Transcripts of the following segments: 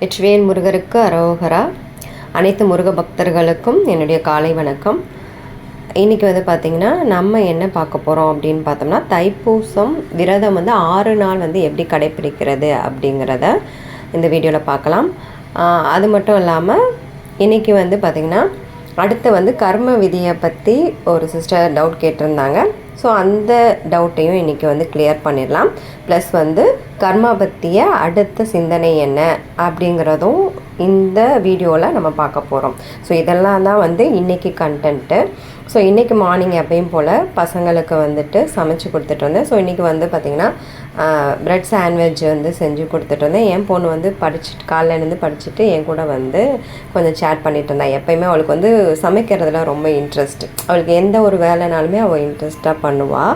வெற்றிவேல் முருகருக்கு அரோகரா. அனைத்து முருக பக்தர்களுக்கும் என்னுடைய காலை வணக்கம். இன்றைக்கி வந்து பார்த்திங்கன்னா நம்ம என்ன பார்க்க போகிறோம் அப்படின்னு பார்த்தோம்னா தைப்பூசம் விரதம் வந்து ஆறு நாள் வந்து எப்படி கடைப்பிடிக்கிறது அப்படிங்கிறத இந்த வீடியோவில் பார்க்கலாம். அது மட்டும் இல்லாமல் இன்றைக்கி வந்து பார்த்திங்கன்னா அடுத்து வந்து கர்ம விதியை பற்றி ஒரு சிஸ்டர் டவுட் கேட்டிருந்தாங்க. ஸோ அந்த டவுட்டையும் இன்றைக்கி வந்து கிளியர் பண்ணிடலாம். ப்ளஸ் வந்து கர்மா பற்றிய அடுத்த சிந்தனை என்ன அப்படிங்கிறதும் இந்த வீடியோவில் நம்ம பார்க்க போகிறோம் ஸோ இதெல்லாம் தான் வந்து இன்றைக்கி கண்டென்ட்டு ஸோ இன்றைக்கி மார்னிங் எப்பயும் போல் பசங்களுக்கு வந்துட்டு சமைச்சு கொடுத்துட்டு இருந்தேன் ஸோ இன்றைக்கி வந்து பார்த்திங்கன்னா ப்ரெட் சாண்ட்விச் வந்து செஞ்சு கொடுத்துட்டு இருந்தேன் என் பொண்ணு வந்து படிச்சுட்டு காலைல படிச்சுட்டு என் கூட வந்து கொஞ்சம் சேட் பண்ணிட்டு இருந்தா. எப்பயுமே அவளுக்கு வந்து சமைக்கிறதுல ரொம்ப இன்ட்ரெஸ்ட் அவளுக்கு எந்த ஒரு வேலைனாலுமே அவள் இன்ட்ரெஸ்ட்டாக பண்ணுவாள்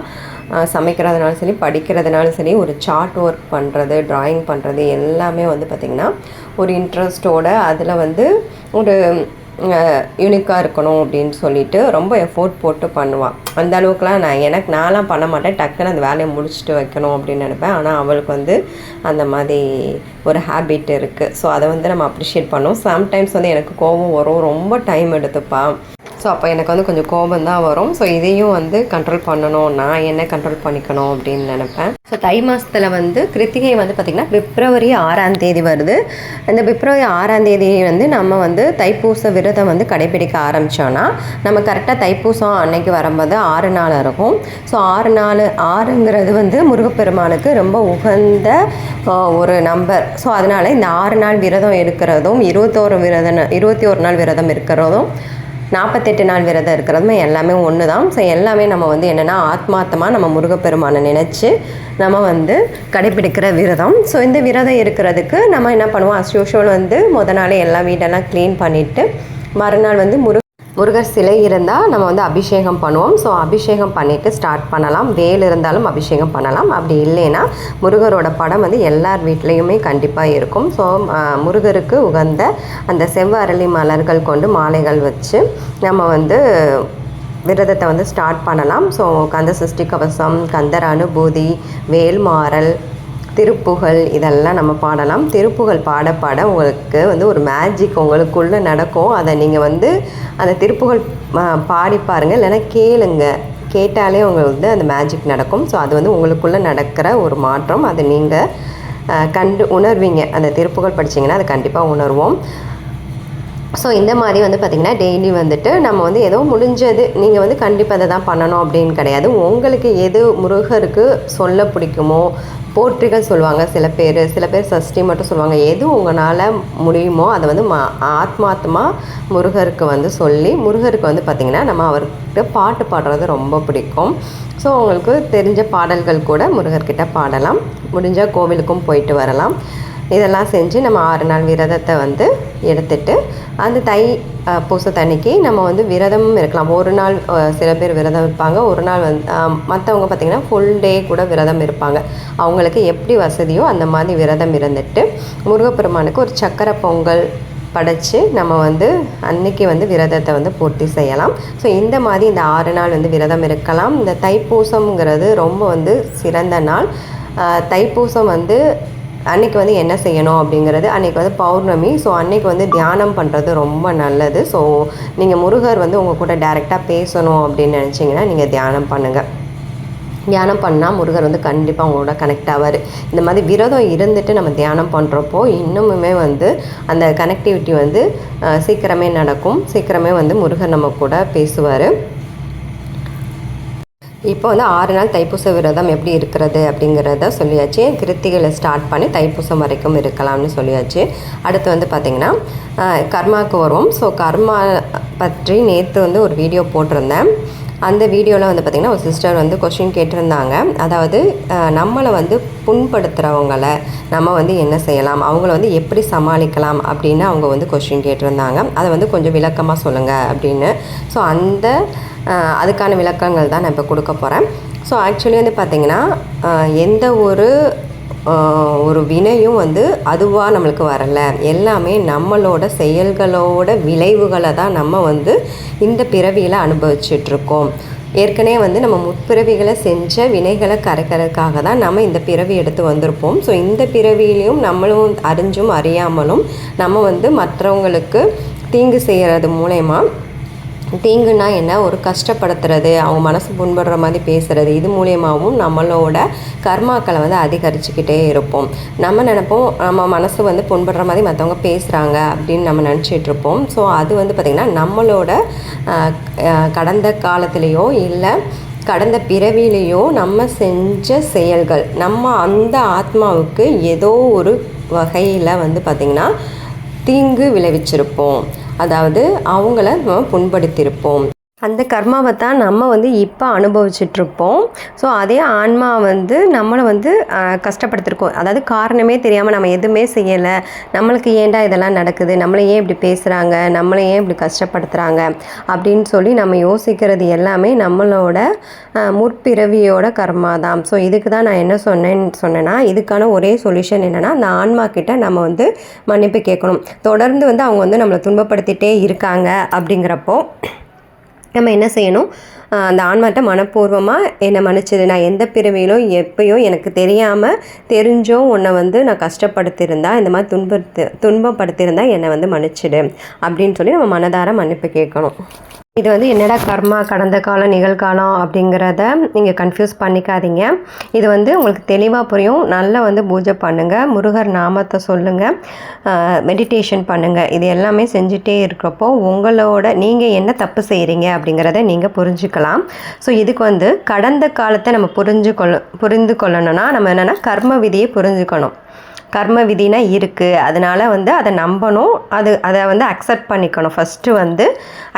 சமைக்கிறதுனாலும் சரி படிக்கிறதுனாலும் சரி ஒரு சார்ட் ஒர்க் பண்ணுறது ட்ராயிங் பண்ணுறது எல்லாமே வந்து பார்த்திங்கன்னா ஒரு இன்ட்ரெஸ்ட்டோட அதில் வந்து ஒரு யூனிக்காக இருக்கணும் அப்படின்னு சொல்லிட்டு ரொம்ப எஃபோர்ட் போட்டு பண்ணுவாள் அந்த அளவுக்குலாம் நான் எனக்கு நான்லாம் பண்ண மாட்டேன். டக்குன்னு அந்த வேலையை முடிச்சுட்டு வைக்கணும் அப்படின்னு நினைப்பேன். ஆனால் அவளுக்கு வந்து அந்த மாதிரி ஒரு ஹேபிட் இருக்குது ஸோ அதை வந்து நம்ம அப்ரிஷியேட் பண்ணோம் சம்டைம்ஸ் வந்து எனக்கு கோபம் வரும். ரொம்ப டைம் எடுத்துப்பா. ஸோ அப்போ எனக்கு வந்து கொஞ்சம் கோபம் தான் வரும். ஸோ இதையும் வந்து கண்ட்ரோல் பண்ணணும். நான் என்ன கண்ட்ரோல் பண்ணிக்கணும் அப்படின்னு நினைப்பேன். ஸோ தை மாதத்தில் வந்து கிருத்திகை வந்து பார்த்திங்கன்னா பிப்ரவரி ஆறாம் தேதி வருது. இந்த பிப்ரவரி ஆறாம் தேதி வந்து நம்ம வந்து தைப்பூச விரதம் வந்து கடைபிடிக்க ஆரம்பித்தோன்னா நம்ம கரெக்டாக தைப்பூசம் அன்னைக்கு வரும்போது ஆறு நாள் இருக்கும். ஸோ ஆறு நாள் ஆறுங்கிறது வந்து முருகப்பெருமானுக்கு ரொம்ப உகந்த ஒரு நம்பர் ஸோ அதனால் இந்த ஆறு நாள் விரதம் இருக்கிறதும் இருபத்தோரு விரதம் இருபத்தி ஒரு நாள் விரதம் இருக்கிறதும் நாற்பத்தெட்டு நாள் விரதம் இருக்கிறதுமே எல்லாமே ஒன்று தான் ஸோ எல்லாமே நம்ம வந்து என்னென்னா ஆத்மார்த்தமாக நம்ம முருகப்பெருமானை நினச்சி நம்ம வந்து கடைப்பிடிக்கிற விரதம். ஸோ இந்த விரதம் இருக்கிறதுக்கு நம்ம என்ன பண்ணுவோம்? அஸ் யூஷுவல் வந்து முத நாளே எல்லா வீடெல்லாம் க்ளீன் பண்ணிவிட்டு மறுநாள் வந்து முரு முருகர் சிலை இருந்தால் நம்ம வந்து அபிஷேகம் பண்ணுவோம். ஸோ அபிஷேகம் பண்ணிவிட்டு ஸ்டார்ட் பண்ணலாம். வேல் இருந்தாலும் அபிஷேகம் பண்ணலாம். அப்படி இல்லைன்னா முருகரோட படம் வந்து எல்லார் வீட்லேயுமே கண்டிப்பாக இருக்கும். ஸோ முருகருக்கு உகந்த அந்த செவ்வரளி மலர்கள் கொண்டு மாலைகள் வச்சு நம்ம வந்து விரதத்தை வந்து ஸ்டார்ட் பண்ணலாம். ஸோ கந்த சஷ்டி கவசம் கந்தர் அனுபூதி வேல்மாறல் திருப்புகழ் இதெல்லாம் நம்ம பாடலாம். திருப்புகழ் பாட பாட உங்களுக்கு வந்து ஒரு மேஜிக் உங்களுக்குள்ளே நடக்கும். அதை நீங்கள் வந்து அந்த திருப்புகழ் பாடி பாருங்கள் இல்லைன்னா கேளுங்க. கேட்டாலே உங்களுக்கு வந்து அந்த மேஜிக் நடக்கும். ஸோ அது வந்து உங்களுக்குள்ளே நடக்கிற ஒரு மாற்றம். அதை நீங்கள் கண்டு உணர்வீங்க. அந்த திருப்புகள் படிச்சீங்கன்னா அதை கண்டிப்பாக உணர்வோம். ஸோ இந்த மாதிரி வந்து பார்த்திங்கன்னா டெய்லி வந்துட்டு நம்ம வந்து ஏதோ முடிஞ்சது நீங்கள் வந்து கண்டிப்பாக அதை தான் பண்ணணும் அப்படின்னு கிடையாது. உங்களுக்கு எது முருகருக்கு சொல்ல பிடிக்குமோ போற்றிகள் சொல்லுவாங்க. சில பேர் சில பேர் சஷ்டி மட்டும் சொல்லுவாங்க. எது உங்களால் முடியுமோ அதை வந்து மா ஆத்மாத்மா முருகருக்கு வந்து சொல்லி முருகருக்கு வந்து பார்த்திங்கன்னா நம்ம அவர்கிட்ட பாட்டு பாடுறது ரொம்ப பிடிக்கும். ஸோ உங்களுக்கு தெரிஞ்ச பாடல்கள் கூட முருகர்கிட்ட பாடலாம். முடிஞ்சால் கோவிலுக்கும் போயிட்டு வரலாம். இதெல்லாம் செஞ்சு நம்ம ஆறு நாள் விரதத்தை வந்து எடுத்துட்டு அந்த தை பூசத்தன்னைக்கு நம்ம வந்து விரதமும் இருக்கலாம். ஒரு நாள் சில பேர் விரதம் இருப்பாங்க. ஒரு நாள் வந்து மற்றவங்க பார்த்திங்கன்னா ஃபுல் டே கூட விரதம் இருப்பாங்க. அவங்களுக்கு எப்படி வசதியோ அந்த மாதிரி விரதம் இருந்துட்டு முருகப்பெருமானுக்கு ஒரு சக்கரை பொங்கல் படைத்து நம்ம வந்து அன்னைக்கு வந்து விரதத்தை வந்து பூர்த்தி செய்யலாம். ஸோ இந்த மாதிரி இந்த ஆறு நாள் வந்து விரதம் இருக்கலாம். இந்த தைப்பூசம்ங்கிறது ரொம்ப வந்து சிறந்த நாள். தைப்பூசம் வந்து அன்னைக்கு வந்து என்ன செய்யணும் அப்படிங்கிறது அன்னைக்கு வந்து பௌர்ணமி. ஸோ அன்னைக்கு வந்து தியானம் பண்ணுறது ரொம்ப நல்லது. ஸோ நீங்கள் முருகர் வந்து உங்கள் கூட டேரெக்டாக பேசணும் அப்படின்னு நினச்சிங்கன்னா நீங்கள் தியானம் பண்ணுங்கள் தியானம் பண்ணால் முருகர் வந்து கண்டிப்பாக உங்களோட கனெக்ட் ஆவார். இந்த மாதிரி விரதம் இருந்துட்டு நம்ம தியானம் பண்ணுறப்போ இன்னுமுமே வந்து அந்த கனெக்டிவிட்டி வந்து சீக்கிரமே நடக்கும். சீக்கிரமே வந்து முருகர் நம்ம கூட பேசுவார். இப்போ வந்து ஆறு நாள் தைப்பூச விரதம் எப்படி இருக்கிறது அப்படிங்கிறத சொல்லியாச்சு. கிருத்திகளை ஸ்டார்ட் பண்ணி தைப்பூசம் வரைக்கும் இருக்கலாம்னு சொல்லியாச்சு. அடுத்து வந்து பார்த்திங்கன்னா கர்மாவுக்கு வருவோம். ஸோ கர்மா பற்றி நேற்று வந்து ஒரு வீடியோ போட்டிருந்தேன். அந்த வீடியோவில் வந்து பார்த்திங்கன்னா ஒரு சிஸ்டர் வந்து கொஷின் கேட்டிருந்தாங்க. அதாவது நம்மளை வந்து புண்படுத்துகிறவங்களை நம்ம வந்து என்ன செய்யலாம்? அவங்கள வந்து எப்படி சமாளிக்கலாம்? அப்படின்னு அவங்க வந்து கொஷின் கேட்டிருந்தாங்க. அதை வந்து கொஞ்சம் விளக்கமாக சொல்லுங்கள் அப்படின்னு. ஸோ அந்த அதுக்கான விளக்கங்கள் தான் நான் இப்போ கொடுக்க போகிறேன் ஸோ ஆக்சுவலி வந்து பார்த்திங்கன்னா எந்த ஒரு ஒரு வினையும் வந்து அதுவாக நம்மளுக்கு வரலை. எல்லாமே நம்மளோட செயல்களோட விளைவுகளை தான் நம்ம வந்து இந்த பிறவியில் அனுபவிச்சிட்ருக்கோம். ஏற்கனவே வந்து நம்ம முற்பிறவிகளை செஞ்ச வினைகளை கரைக்கிறதுக்காக தான் நம்ம இந்த பிறவி எடுத்து வந்திருப்போம். ஸோ இந்த பிறவியிலையும் நம்மளும் அறிஞ்சும் அறியாமலும் நம்ம வந்து மற்றவங்களுக்கு தீங்கு செய்கிறது மூலயமா தீங்குனா என்ன? ஒரு கஷ்டப்படுத்துறது அவங்க மனசு புண்படுற மாதிரி பேசுகிறது இது மூலியமாகவும் நம்மளோட கர்மாக்களை வந்து அதிகரிச்சுக்கிட்டே இருப்போம். நம்ம நினைப்போம் நம்ம மனசு வந்து புண்படுற மாதிரி மற்றவங்க பேசுகிறாங்க அப்படின்னு நம்ம நினச்சிட்டு இருப்போம். ஸோ அது வந்து பார்த்திங்கன்னா நம்மளோட கடந்த காலத்துலேயோ இல்லை கடந்த பிறவிலேயோ நம்ம செஞ்ச செயல்கள் நம்ம அந்த ஆத்மாவுக்கு ஏதோ ஒரு வகையில் வந்து பார்த்திங்கன்னா தீங்கு விளைவிச்சிருப்போம். அதாவது அவங்கள நம்ம புண்படுத்தியிருப்போம். அந்த கர்மாவை தான் நம்ம வந்து இப்போ அனுபவிச்சிட்ருப்போம் ஸோ அதே ஆன்மா வந்து நம்மளை வந்து கஷ்டப்படுத்திருக்கோம். அதாவது காரணமே தெரியாமல் நம்ம எதுவுமே செய்யலை. நம்மளுக்கு ஏன்டா இதெல்லாம் நடக்குது? நம்மளை ஏன் இப்படி பேசுகிறாங்க நம்மளை ஏன் இப்படி கஷ்டப்படுத்துகிறாங்க அப்படின்னு சொல்லி நம்ம யோசிக்கிறது எல்லாமே நம்மளோட முற்பிறவியோட கர்மா தான். ஸோ இதுக்கு தான் நான் என்ன சொன்னேன்னு சொன்னேன்னா இதுக்கான ஒரே சொல்யூஷன் என்னென்னா அந்த ஆன்மா கிட்ட நம்ம வந்து மன்னிப்பு கேட்கணும். தொடர்ந்து வந்து அவங்க வந்து நம்மளை துன்பப்படுத்திகிட்டே இருக்காங்க அப்படிங்கிறப்போ நம்ம என்ன செய்யணும்? அந்த ஆன்மாட்ட மனப்பூர்வமாக என்னை மன்னிச்சது நான் எந்த பிறவியிலோ எப்பயோ எனக்கு தெரியாமல் தெரிஞ்சோ உன்னை வந்து நான் கஷ்டப்படுத்தியிருந்தா இந்த மாதிரி துன்பத்து துன்பப்படுத்தியிருந்தா என்னை வந்து மன்னிச்சிடு. அப்படின்னு சொல்லி நம்ம மனதார மன்னிப்பு கேட்கணும். இது வந்து என்னடா கர்மா கடந்த காலம் நிகழ்காலம் அப்படிங்கிறத நீங்கள் கன்ஃபியூஸ் பண்ணிக்காதீங்க. இது வந்து உங்களுக்கு தெளிவாக புரியும். நல்லா வந்து பூஜை பண்ணுங்கள் முருகர் நாமத்தை சொல்லுங்கள் மெடிடேஷன் பண்ணுங்கள் இது எல்லாமே செஞ்சுட்டே இருக்கிறப்போ உங்களோட நீங்கள் என்ன தப்பு செய்கிறீங்க அப்படிங்கிறத நீங்கள் புரிஞ்சுக்கலாம். ஸோ இதுக்கு வந்து கடந்த காலத்தை நம்ம புரிஞ்சு கொள்ள புரிந்து கொள்ளணும்னா நம்ம என்னென்னா கர்ம விதியை புரிஞ்சுக்கணும். கர்ம விதினா இருக்குது அதனால் வந்து அதை நம்பணும். அது அதை வந்து அக்செப்ட் பண்ணிக்கணும். ஃபஸ்ட்டு வந்து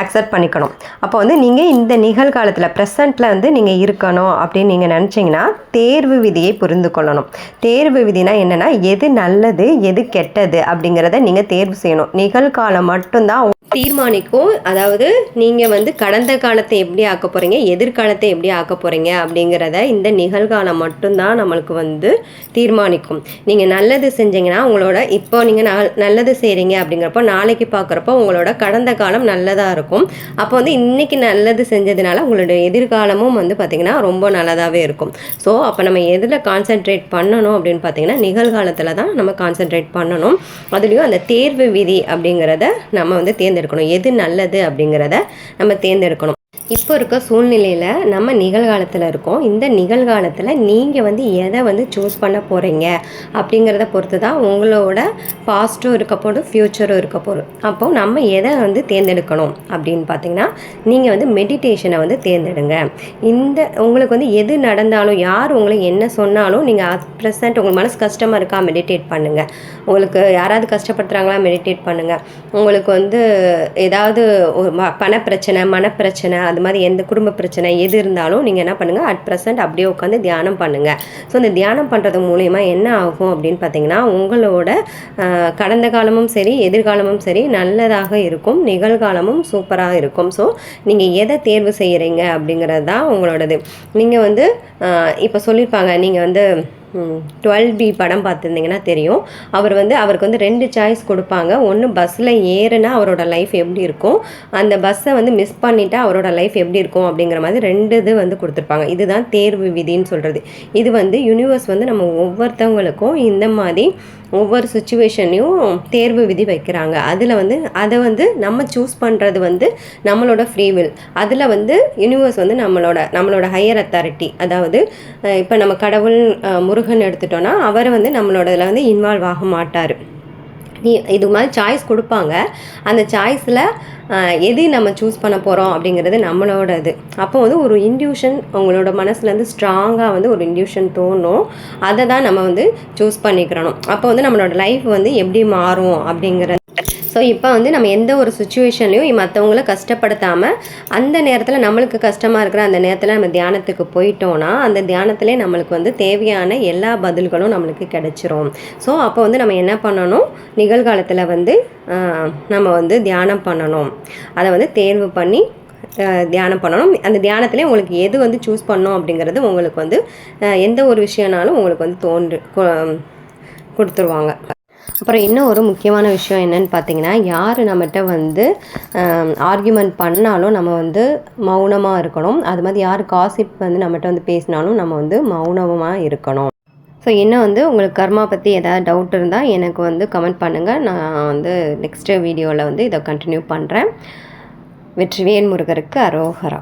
அக்செப்ட் பண்ணிக்கணும். அப்போ வந்து நீங்கள் இந்த நிகழ்காலத்தில் ப்ரெசண்ட்டில் வந்து நீங்கள் இருக்கணும் அப்படின்னு நீங்கள் நினச்சிங்கன்னா தேர்வு விதியை புரிந்து கொள்ளணும். தேர்வு விதினா என்னென்னா எது நல்லது எது கெட்டது அப்படிங்கிறத நீங்கள் தேர்வு செய்யணும். நிகழ்காலம் மட்டும்தான் தீர்மானிக்கும். அதாவது நீங்கள் வந்து கடந்த காலத்தை எப்படி ஆக்க போகிறீங்க எதிர்காலத்தை எப்படி ஆக்க போகிறீங்க அப்படிங்கிறத இந்த நிகழ்காலம் மட்டும்தான் நம்மளுக்கு வந்து தீர்மானிக்கும். நீங்கள் நல்லது செஞ்சீங்கன்னா உங்களோட இப்போ நீங்கள் நல்லது செய்கிறீங்க அப்படிங்கிறப்போ நாளைக்கு பார்க்குறப்போ உங்களோட கடந்த காலம் நல்லதாக இருக்கும். அப்போ வந்து இன்னைக்கு நல்லது செஞ்சதுனால உங்களோட எதிர்காலமும் வந்து பார்த்திங்கன்னா ரொம்ப நல்லதாகவே இருக்கும். ஸோ அப்போ நம்ம எதில் கான்சென்ட்ரேட் பண்ணணும் அப்படின்னு பார்த்தீங்கன்னா நிகழ்காலத்தில் தான் நம்ம கான்சென்ட்ரேட் பண்ணணும். அதுலேயும் அந்த தேர்வு விதி அப்படிங்கிறத நம்ம வந்து தேர்ந்தெடுக்கணும் எது நல்லது அப்படிங்கிறத நம்ம தேர்ந்தெடுக்கணும். இப்போ இருக்க சூழ்நிலையில் நம்ம நிகழ்காலத்தில் இருக்கோம். இந்த நிகழ்காலத்தில் நீங்கள் வந்து எதை வந்து சூஸ் பண்ண போகிறீங்க அப்படிங்கிறத பொறுத்து தான் உங்களோட பாஸ்ட்டும் இருக்க போதும் ஃப்யூச்சரும் இருக்க போதும் அப்போ நம்ம எதை வந்து தேர்ந்தெடுக்கணும்? அப்படின்னு பார்த்தீங்கன்னா நீங்கள் வந்து மெடிடேஷனை வந்து தேர்ந்தெடுங்க. இந்த உங்களுக்கு வந்து எது நடந்தாலும் யார் உங்களை என்ன சொன்னாலும் நீங்கள் அட் ப்ரெசன்ட் உங்களுக்கு மனசு கஷ்டமாக இருக்கா மெடிடேட் பண்ணுங்கள் உங்களுக்கு யாராவது கஷ்டப்படுத்துகிறாங்களா மெடிடேட் பண்ணுங்கள் உங்களுக்கு வந்து ஏதாவது ஒரு ம- பணப்பிரச்சனை மனப்பிரச்சனை அது மாதிரி எந்த குடும்ப பிரச்சனை எது இருந்தாலும் நீங்கள் என்ன பண்ணுங்கள் அட் ப்ரெசன்ட் அப்படியே உட்காந்து தியானம் பண்ணுங்கள் ஸோ இந்த தியானம் பண்ணுறது மூலயமா என்ன ஆகும் அப்படின்னு பார்த்தீங்கன்னா உங்களோட கடந்த காலமும் சரி எதிர்காலமும் சரி நல்லதாக இருக்கும். நிகழ்காலமும் சூப்பராக இருக்கும். ஸோ நீங்கள் எதை தேர்வு செய்கிறீங்க அப்படிங்கிறது தான் உங்களோடது. நீங்கள் வந்து இப்போ சொல்லியிருப்பாங்க நீங்கள் வந்து டுவெல் பி படம் பார்த்துருந்தீங்கன்னா தெரியும். அவர் வந்து அவருக்கு வந்து ரெண்டு சாய்ஸ் கொடுப்பாங்க. ஒன்று பஸ்ஸில் ஏறுனா அவரோட லைஃப் எப்படி இருக்கும்? அந்த பஸ்ஸை வந்து மிஸ் பண்ணிட்டா அவரோட லைஃப் எப்படி இருக்கும் அப்படிங்கிற மாதிரி ரெண்டு இது வந்து கொடுத்துருப்பாங்க. இதுதான் தேர்வு விதின்னு சொல்கிறது இது வந்து யூனிவர்ஸ் வந்து நம்ம ஒவ்வொருத்தவங்களுக்கும் இந்த மாதிரி ஒவ்வொரு சுச்சுவேஷனையும் தேர்வு விதி வைக்கிறாங்க. அதில் வந்து அதை வந்து நம்ம சூஸ் பண்ணுறது வந்து நம்மளோட ஃப்ரீவில் அதில் வந்து யூனிவர்ஸ் வந்து நம்மளோட நம்மளோட ஹையர் அத்தாரிட்டி அதாவது இப்போ நம்ம கடவுள் முருகன் எடுத்துட்டோன்னா அவர் வந்து நம்மளோட இதில் வந்து இன்வால்வ் ஆக மாட்டார். இது மாதிரி சாய்ஸ் கொடுப்பாங்க. அந்த சாய்ஸில் எது நம்ம சூஸ் பண்ண போகிறோம் அப்படிங்கிறது நம்மளோட இது அப்போ வந்து ஒரு இன்டியூஷன் உங்களோட மனசுலேருந்து ஸ்ட்ராங்காக வந்து ஒரு இன்டியூஷன் தோணும். அதை தான் நம்ம வந்து சூஸ் பண்ணிக்கிறணும். அப்போ வந்து நம்மளோட லைஃப் வந்து எப்படி மாறும் அப்படிங்கிறது ஸோ இப்போ வந்து நம்ம எந்த ஒரு சுச்சுவேஷன்லையும் மற்றவங்கள கஷ்டப்படுத்தாமல் அந்த நேரத்தில் நம்மளுக்கு கஷ்டமாக இருக்கிற அந்த நேரத்தில் நம்ம தியானத்துக்கு போயிட்டோம்னா அந்த தியானத்திலே நம்மளுக்கு வந்து தேவையான எல்லா பதில்களும் நம்மளுக்கு கிடச்சிரும். ஸோ அப்போ வந்து நம்ம என்ன பண்ணணும்? நிகழ்காலத்தில் வந்து நம்ம வந்து தியானம் பண்ணணும். அதை வந்து தேர்வு பண்ணி தியானம் பண்ணணும். அந்த தியானத்திலே உங்களுக்கு எது வந்து சூஸ் பண்ணோம் அப்படிங்கிறது உங்களுக்கு வந்து எந்த ஒரு விஷயம்னாலும் உங்களுக்கு வந்து தோன்று கொ- கொடுத்துருவாங்க. அப்புறம் இன்னும் ஒரு முக்கியமான விஷயம் என்னன்னு பார்த்தீங்கன்னா யார் நம்மகிட்ட வந்து ஆர்கியூமெண்ட் பண்ணாலும் நம்ம வந்து மௌனமாக இருக்கணும். அது மாதிரி யார் காசிப் வந்து நம்மகிட்ட வந்து பேசினாலும் நம்ம வந்து மௌனமாக இருக்கணும். ஸோ இன்னும் வந்து உங்களுக்கு கர்மா பற்றி ஏதாவது டவுட் இருந்தால் எனக்கு வந்து கமெண்ட் பண்ணுங்கள் நான் வந்து நெக்ஸ்ட்டு வீடியோவில் வந்து இதை கண்டினியூ பண்ணுறேன் வெற்றிவேல் முருகருக்கு அரோகரா.